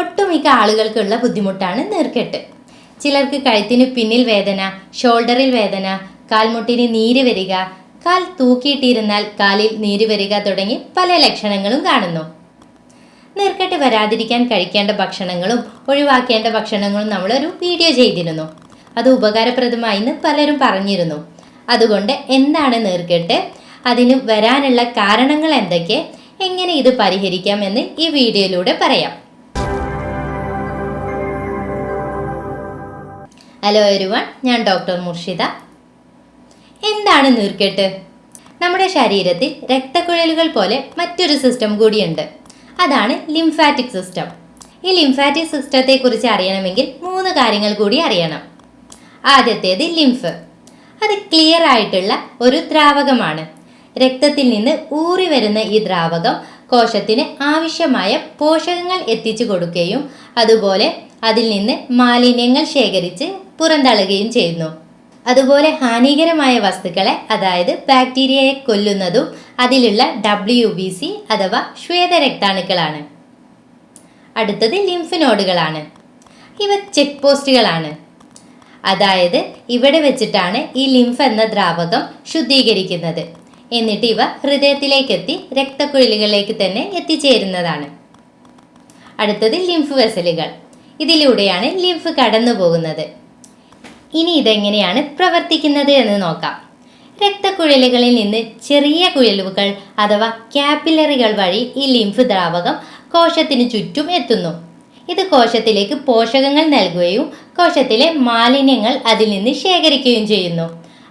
ഒട്ടുമിക്ക ആളുകൾക്കുള്ള ബുദ്ധിമുട്ടാണ് നീർക്കെട്ട്. ചിലർക്ക് കഴുത്തിന് പിന്നിൽ വേദന ഷോൾഡറിൽ വേദന കാൽമുട്ടിന് നീര് വരിക കാൽ തൂക്കിയിട്ടിരുന്നാൽ കാലിൽ നീര് വരിക തുടങ്ങി പല ലക്ഷണങ്ങളും കാണുന്നു. നീർക്കെട്ട് വരാതിരിക്കാൻ കഴിക്കേണ്ട ഭക്ഷണങ്ങളും ഒഴിവാക്കേണ്ട ഭക്ഷണങ്ങളും നമ്മളൊരു വീഡിയോ ചെയ്തിരുന്നു. അത് ഉപകാരപ്രദമായിന്ന് പലരും പറഞ്ഞിരുന്നു. അതുകൊണ്ട് എന്താണ് നീർക്കെട്ട്? അതിന് വരാനുള്ള കാരണങ്ങൾ എന്തൊക്കെ? എങ്ങനെ ഇത് പരിഹരിക്കാം എന്ന് ഈ വീഡിയോയിലൂടെ പറയാം. ഹലോ എരുവൺ ഞാൻ ഡോക്ടർ മുർഷിദ. എന്താണ് നീർക്കെട്ട് നമ്മുടെ ശരീരത്തിൽ രക്തക്കുഴലുകൾ പോലെ മറ്റൊരു സിസ്റ്റം കൂടിയുണ്ട്. അതാണ് ലിംഫാറ്റിക് സിസ്റ്റം ഈ ലിംഫാറ്റിക് സിസ്റ്റത്തെ കുറിച്ച് അറിയണമെങ്കിൽ മൂന്ന് കാര്യങ്ങൾ കൂടി അറിയണം. ആദ്യത്തേത് ലിംഫ് അത് ക്ലിയർ ആയിട്ടുള്ള ഒരു ദ്രാവകമാണ്. രക്തത്തിൽ നിന്ന് ഊറി വരുന്ന ഈ ദ്രാവകം കോശത്തിന് ആവശ്യമായ പോഷകങ്ങൾ എത്തിച്ചു കൊടുക്കുകയും അതുപോലെ അതിൽ നിന്ന് മാലിന്യങ്ങൾ ശേഖരിച്ച് പുറന്തള്ളുകയും ചെയ്യുന്നു. അതുപോലെ ഹാനികരമായ വസ്തുക്കളെ അതായത് ബാക്ടീരിയയെ കൊല്ലുന്നതും അതിലുള്ള ഡബ്ല്യു ബി സി അഥവാ ശ്വേത രക്താണുക്കളാണ് അടുത്തത് ലിംഫിനോഡുകളാണ് ഇവ ചെക്ക് പോസ്റ്റുകളാണ്. അതായത് ഇവിടെ വെച്ചിട്ടാണ് ഈ ലിംഫ് എന്ന ദ്രാവകം ശുദ്ധീകരിക്കുന്നത്. എന്നിട്ട് ഇവ ഹൃദയത്തിലേക്കെത്തി രക്തക്കുഴലുകളിലേക്ക് തന്നെ എത്തിച്ചേരുന്നതാണ്. അടുത്തത് ലിംഫ് വെസലുകൾ. ഇതിലൂടെയാണ് ലിംഫ് കടന്നു പോകുന്നത് ഇനി ഇതെങ്ങനെയാണ് പ്രവർത്തിക്കുന്നത് എന്ന് നോക്കാം. രക്തക്കുഴലുകളിൽ നിന്ന് ചെറിയ കുഴലുകൾ അഥവാ ക്യാപ്പിലറികൾ വഴി ഈ ലിംഫ് ദ്രാവകം കോശത്തിന് ചുറ്റും എത്തുന്നു. ഇത് കോശത്തിലേക്ക് പോഷകങ്ങൾ നൽകുകയും കോശത്തിലെ മാലിന്യങ്ങൾ അതിൽ നിന്ന് ശേഖരിക്കുകയും ചെയ്യുന്നു.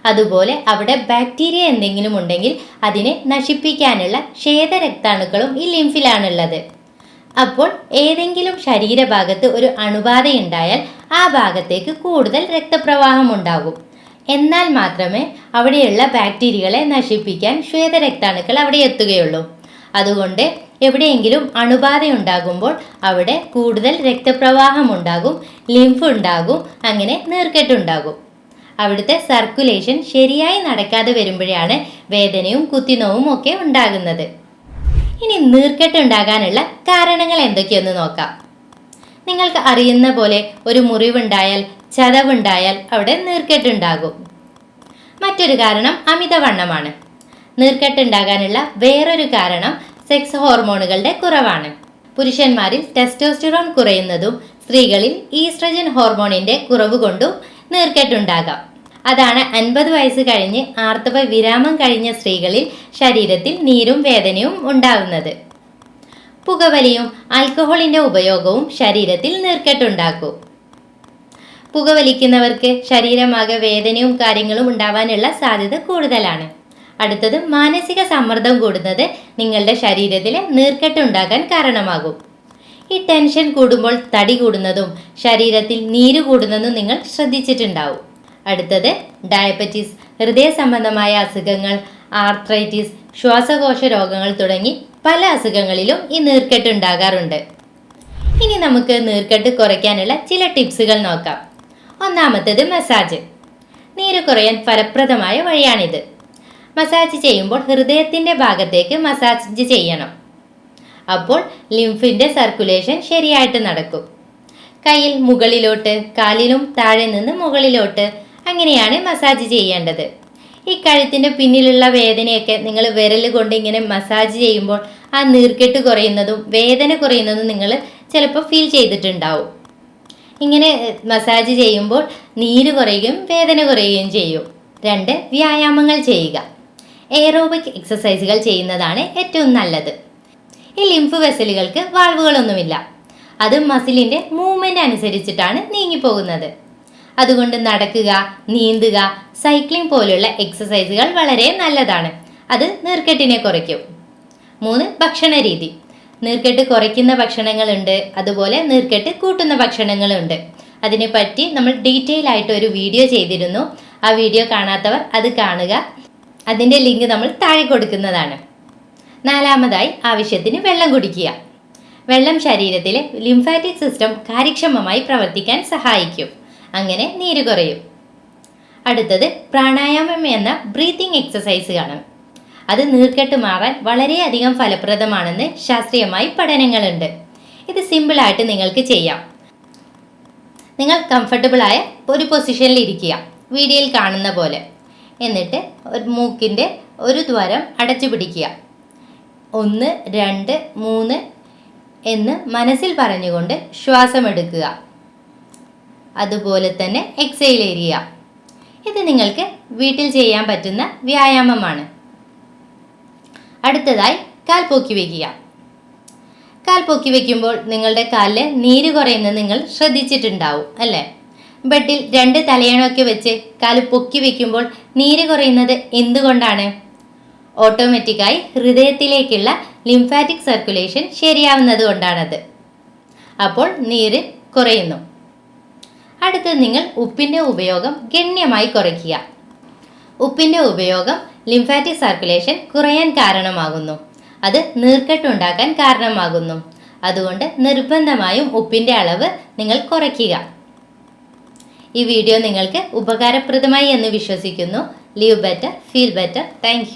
അതുപോലെ അവിടെ ബാക്ടീരിയ എന്തെങ്കിലും ഉണ്ടെങ്കിൽ അതിനെ നശിപ്പിക്കാനുള്ള ശ്വേതരക്താണുക്കളും ഈ ലിംഫിലാണുള്ളത്. അപ്പോൾ ഏതെങ്കിലും ശരീരഭാഗത്ത് ഒരു അണുബാധയുണ്ടായാൽ ആ ഭാഗത്തേക്ക് കൂടുതൽ രക്തപ്രവാഹം ഉണ്ടാകും. എന്നാൽ മാത്രമേ അവിടെയുള്ള ബാക്ടീരിയകളെ നശിപ്പിക്കാൻ ശ്വേതരക്താണുക്കൾ അവിടെ എത്തുകയുള്ളൂ. അതുകൊണ്ട് എവിടെയെങ്കിലും അണുബാധ ഉണ്ടാകുമ്പോൾ അവിടെ കൂടുതൽ രക്തപ്രവാഹം ഉണ്ടാകും ലിംഫ് ഉണ്ടാകും അങ്ങനെ നീർക്കെട്ടുണ്ടാകും. അവിടുത്തെ സർക്കുലേഷൻ ശരിയായി നടക്കാതെ വരുമ്പോഴാണ് വേദനയും കുത്തിനോവും ഒക്കെ ഉണ്ടാകുന്നത്. ഇനി നീർക്കെട്ടുണ്ടാകാനുള്ള കാരണങ്ങൾ എന്തൊക്കെയെന്ന് നോക്കാം. നിങ്ങൾക്ക് അറിയുന്ന പോലെ ഒരു മുറിവുണ്ടായാൽ ചതവുണ്ടായാൽ അവിടെ നീർക്കെട്ടുണ്ടാകും മറ്റൊരു കാരണം അമിതവണ്ണമാണ്. നീർക്കെട്ടുണ്ടാകാനുള്ള വേറൊരു കാരണം സെക്സ് ഹോർമോണുകളുടെ കുറവാണ്. പുരുഷന്മാരിൽ ടെസ്റ്റോസ്റ്റിറോൺ കുറയുന്നതും സ്ത്രീകളിൽ ഈസ്ട്രജൻ ഹോർമോണിന്റെ കുറവ് കൊണ്ടും നീർക്കെട്ടുണ്ടാകാം അതാണ് അൻപത് വയസ്സ് കഴിഞ്ഞ് ആർത്തവ വിരാമം കഴിഞ്ഞ സ്ത്രീകളിൽ ശരീരത്തിൽ നീരും വേദനയും ഉണ്ടാകുന്നത് പുകവലിയും ആൽക്കഹോളിന്റെ ഉപയോഗവും ശരീരത്തിൽ നീർക്കെട്ടുണ്ടാക്കും. പുകവലിക്കുന്നവർക്ക് ശരീരമാകെ വേദനയും കാര്യങ്ങളും ഉണ്ടാവാനുള്ള സാധ്യത കൂടുതലാണ്. അടുത്തത് മാനസിക സമ്മർദ്ദം കൂടുന്നത് നിങ്ങളുടെ ശരീരത്തിലെ നീർക്കെട്ടുണ്ടാകാൻ കാരണമാകും. ഈ ടെൻഷൻ കൂടുമ്പോൾ തടി കൂടുന്നതും ശരീരത്തിൽ നീര് കൂടുന്നതും നിങ്ങൾ ശ്രദ്ധിച്ചിട്ടുണ്ടാവും. അടുത്തത് ഡയബറ്റീസ് ഹൃദയ സംബന്ധമായ അസുഖങ്ങൾ ആർത്രൈറ്റിസ് ശ്വാസകോശ രോഗങ്ങൾ തുടങ്ങി പല അസുഖങ്ങളിലും ഈ നീർക്കെട്ട് ഉണ്ടാകാറുണ്ട്. ഇനി നമുക്ക് നീർക്കെട്ട് കുറയ്ക്കാനുള്ള ചില ടിപ്സുകൾ നോക്കാം. ഒന്നാമത്തേത് മസാജ്. നീര് കുറയാൻ ഫലപ്രദമായ വഴിയാണിത്. മസാജ് ചെയ്യുമ്പോൾ ഹൃദയത്തിന്റെ ഭാഗത്തേക്ക് മസാജ് ചെയ്യണം. അപ്പോൾ ലിംഫിന്റെ സർക്കുലേഷൻ ശരിയായിട്ട് നടക്കും. കയ്യിൽ മുകളിലോട്ട് കാലിലും താഴെ നിന്ന് മുകളിലോട്ട് അങ്ങനെയാണ് മസാജ് ചെയ്യേണ്ടത്. ഈ കഴുത്തിന്റെ പിന്നിലുള്ള വേദനയൊക്കെ നിങ്ങൾ വിരൽ കൊണ്ട് ഇങ്ങനെ മസാജ് ചെയ്യുമ്പോൾ ആ നീർക്കെട്ട് കുറയുന്നതും വേദന കുറയുന്നതും നിങ്ങൾ ചിലപ്പോൾ ഫീൽ ചെയ്തിട്ടുണ്ടാവും. ഇങ്ങനെ മസാജ് ചെയ്യുമ്പോൾ നീര് കുറയുകയും വേദന കുറയുകയും ചെയ്യും. രണ്ട് വ്യായാമങ്ങൾ ചെയ്യുക. എയറോബിക് എക്സസൈസുകൾ ചെയ്യുന്നതാണ് ഏറ്റവും നല്ലത്. ഈ ലിംഫ് വെസലുകൾക്ക് വാൾവുകളൊന്നുമില്ല അത് മസിലിന്റെ മൂവ്മെന്റ് അനുസരിച്ചിട്ടാണ് നീങ്ങിപ്പോകുന്നത് അതുകൊണ്ട് നടക്കുക നീന്തുക സൈക്ലിംഗ് പോലുള്ള എക്സസൈസുകൾ വളരെ നല്ലതാണ്. അത് നീർക്കെട്ടിനെ കുറയ്ക്കും. മൂന്ന് ഭക്ഷണ രീതി. നീർക്കെട്ട് കുറയ്ക്കുന്ന ഭക്ഷണങ്ങളുണ്ട് അതുപോലെ നീർക്കെട്ട് കൂട്ടുന്ന ഭക്ഷണങ്ങളുണ്ട്. അതിനെപ്പറ്റി നമ്മൾ ഡീറ്റെയിൽ ആയിട്ട് ഒരു വീഡിയോ ചെയ്തിരുന്നു. ആ വീഡിയോ കാണാത്തവർ അത് കാണുക. അതിന്റെ ലിങ്ക് നമ്മൾ താഴെ കൊടുക്കുന്നതാണ്. നാലാമതായി ആവശ്യത്തിന് വെള്ളം കുടിക്കുക. വെള്ളം ശരീരത്തിലെ ലിംഫാറ്റിക് സിസ്റ്റം കാര്യക്ഷമമായി പ്രവർത്തിക്കാൻ സഹായിക്കും. അങ്ങനെ നീര് കുറയും. അടുത്തത് പ്രാണായാമം എന്ന ബ്രീത്തിങ് എക്സസൈസ് കാണും. അത് നീർക്കെട്ട് മാറാൻ വളരെയധികം ഫലപ്രദമാണെന്ന് ശാസ്ത്രീയമായി പഠനങ്ങളുണ്ട്. ഇത് സിമ്പിളായിട്ട് നിങ്ങൾക്ക് ചെയ്യാം. നിങ്ങൾ കംഫർട്ടബിളായ ഒരു പൊസിഷനിൽ ഇരിക്കുക. വീഡിയോയിൽ കാണുന്ന പോലെ. എന്നിട്ട് ഒരു മൂക്കിന്റെ ഒരു ദ്വാരം അടച്ചു പിടിക്കുക. ഒന്ന് രണ്ട് മൂന്ന് എന്ന് മനസ്സിൽ പറഞ്ഞുകൊണ്ട് ശ്വാസമെടുക്കുക. അതുപോലെ തന്നെ എക്സൈൽ ഏരിയ ഇത് നിങ്ങൾക്ക് വീട്ടിൽ ചെയ്യാൻ പറ്റുന്ന വ്യായാമമാണ്. അടുത്തതായി കാൽ പൊക്കി വയ്ക്കുക കാൽ പൊക്കി വെക്കുമ്പോൾ നിങ്ങളുടെ കാലിൽ നീര് കുറയുന്നത് നിങ്ങൾ ശ്രദ്ധിച്ചിട്ടുണ്ടാവും അല്ലേ? ബെഡിൽ രണ്ട് തലയണമൊക്കെ വെച്ച് കാൽ പൊക്കി വെക്കുമ്പോൾ നീര് കുറയുന്നത് എന്തുകൊണ്ടാണ്? ഓട്ടോമാറ്റിക്കായി ഹൃദയത്തിലേക്കുള്ള ലിംഫാറ്റിക് സർക്കുലേഷൻ ശരിയാവുന്നത് കൊണ്ടാണത്. അപ്പോൾ നീര് കുറയുന്നു. അടുത്ത് നിങ്ങൾ ഉപ്പിന്റെ ഉപയോഗം ഗണ്യമായി കുറയ്ക്കുക. ഉപ്പിന്റെ ഉപയോഗം ലിംഫാറ്റിക് സർക്കുലേഷൻ കുറയാൻ കാരണമാകുന്നു. അത് നീർക്കെട്ടുണ്ടാക്കാൻ കാരണമാകുന്നു. അതുകൊണ്ട് നിർബന്ധമായും ഉപ്പിന്റെ അളവ് നിങ്ങൾ കുറയ്ക്കുക. ഈ വീഡിയോ നിങ്ങൾക്ക് ഉപകാരപ്രദമായി എന്ന് വിശ്വസിക്കുന്നു. Live better feel better thank